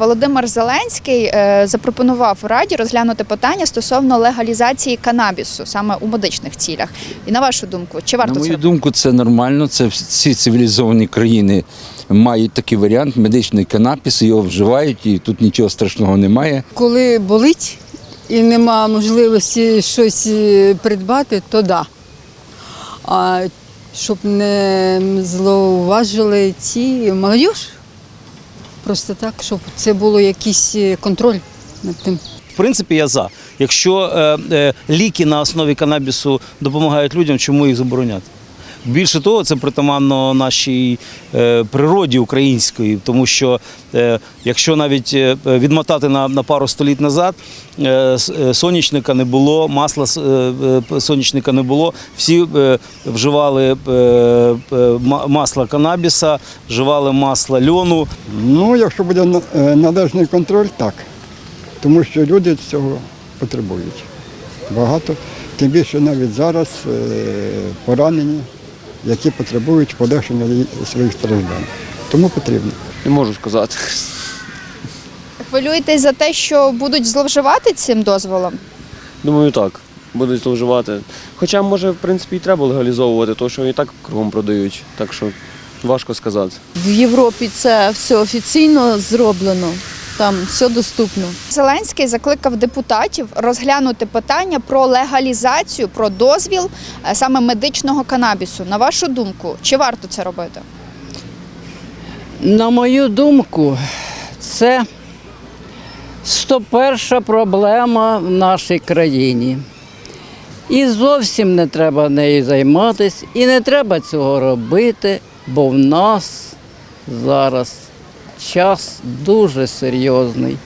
Володимир Зеленський е, запропонував Раді розглянути питання стосовно легалізації канабісу саме у медичних цілях. І на вашу думку, чи варто На це мою думку, це нормально. Це всі цивілізовані країни мають такий варіант. Медичний канапіс, його вживають, і тут нічого страшного немає. Коли болить і нема можливості щось е, придбати, то да. А щоб не злоуважили ці молодіж, просто так, щоб це було якийсь е, контроль над тим. В принципі, я за. Якщо е, е, ліки на основі канабісу допомагають людям, чому їх забороняти? Більше того, це притаманно нашій е, природі української, тому що е, якщо навіть е, відмотати на, на пару століть назад, сонячника не було, масла сонячника не було, всі вживали масло канабіса, вживали масло льону. Ну, якщо буде належний контроль, так. Тому що люди цього потребують. Багато. Тим більше навіть зараз поранені, які потребують полегшення своїх страждань. Тому потрібно. Не можу сказати. хвилюєтесь за те, що будуть зловживати цим дозволом? Думаю, так. Будуть зловживати. Хоча, може, в принципі, і треба легалізовувати, тому що і так кругом продають. Так що важко сказати. В Європі це все офіційно зроблено, там все доступно. Зеленський закликав депутатів розглянути питання про легалізацію, про дозвіл е, саме медичного канабісу. На вашу думку, чи варто це робити? На мою думку, це 101 проблема в нашій країні. І зовсім не треба нею займатися, і не треба цього робити, бо в нас зараз час дуже серйозний.